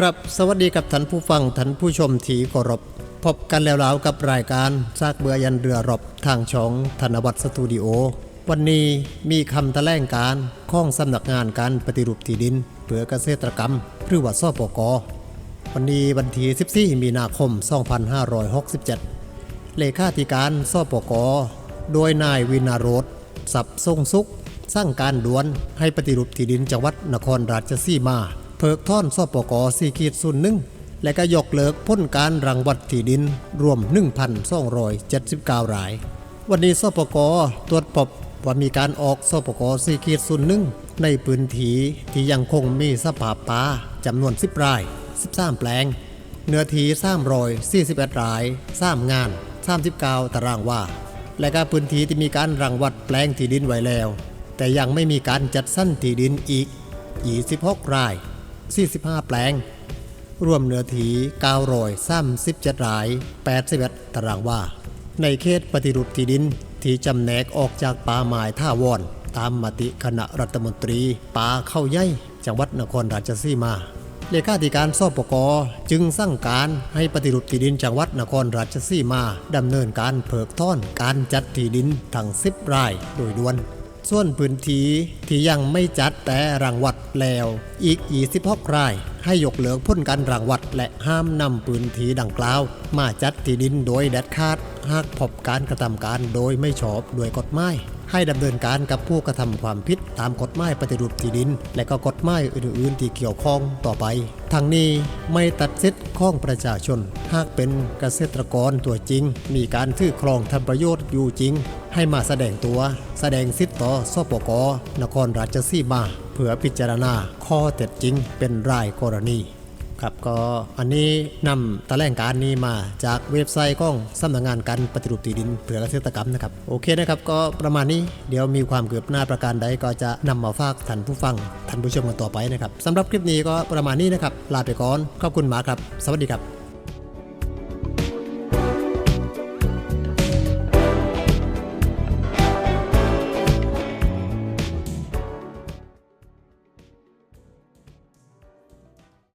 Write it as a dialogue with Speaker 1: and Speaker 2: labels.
Speaker 1: ครับสวัสดีกับท่านผู้ฟังท่านผู้ชมที่เคารพพบกันแล้วแล้วกับรายการซากเบือยันเรือรบทางช่องธนวัฒน์สตูดิโอ วันนี้มีคำแถลงการข้องสำนักงานการปฏิรูปที่ดิน เพื่อเกษตรกรรม หรือว่าสปกวันนี้วันที่14 มีนาคม 2567 เลขาธิการสปกโดยนายวินาโรธสับทรงสุข สร้างการด่วนให้ปฏิรูปที่ดินจังหวัดนครราชสีมา เพิกท่อนสปกสี่ขีดศูนย์หนึ่งและก็ยกเลิกพ้นการรังวัดที่ดินรวม 1,279ราย วันนี้สปกตรวจพบว่ามีการออกสปกสี่ขีดศูนย์หนึ่งในพื้นที่ที่ยังคงมีสภาพป่าจำนวน 10ราย 13 แปลง เนื้อที่341ราย3งาน 39 ตารางวาและก็พื้นที่ที่มีการรังวัดแปลงที่ดินไว้แล้ว แต่ยังไม่มีการจัดสรรที่ดินอีก 26 ราย 45 แปลง รวมเนื้อที่937ราย81ตารางวา ในเขตปฏิรูปที่ดินที่จำแนกออกจากป่าไม้ท่าวอน ตามมติคณะรัฐมนตรีป่าเข้าใหญ่จังหวัดนครราชสีมา เลขาธิการสปกจึงสั่งการให้ปฏิรูปที่ดินจังหวัดนครราชสีมาดำเนินการเพิกถอนการจัดที่ดินทั้ง10รายโดยด่วน ส่วนพื้นที่ที่ยังไม่จัดแต่รังวัดแล้ว อีก 26ราย ให้ยกเลิกพ้นการรังวัดและห้ามนำพื้นที่ดังกล่าว มาจัดที่ดินโดยเด็ดขาด หากพบการกระทำการโดยไม่ชอบด้วยกฎหมายให้ดำเนินการกับผู้กระทำความผิดตามกฎหมายปฏิรูปที่ดิน และก็กฎหมายอื่นๆที่เกี่ยวข้องต่อไปทางนี้ไม่ตัดสิทธิ์ของประชาชน หากเป็นเกษตรกรตัวจริง มีการถือครองทำประโยชน์อยู่จริง ให้มาแสดงตัว แสดงสิทธิ์ต่อสปกนครราชสีมา เพื่อพิจารณาข้อเท็จจริงเป็นรายกรณีครับก็อันนี้นำตะแลงการนี้มาจากเว็บไซต์ของสำนักงานการปฏิรูปที่ดินเพื่อเกษตรกรรมนะครับ โอเคนะครับก็ประมาณนี้เดี๋ยวมีความเกือบหน้าประการใดก็จะนำมาฝากท่านผู้ฟังท่านผู้ชมกันต่อไปนะครับสำหรับคลิปนี้ก็ประมาณนี้นะครับลาไปก่อนขอบคุณมาครับ สวัสดีครับ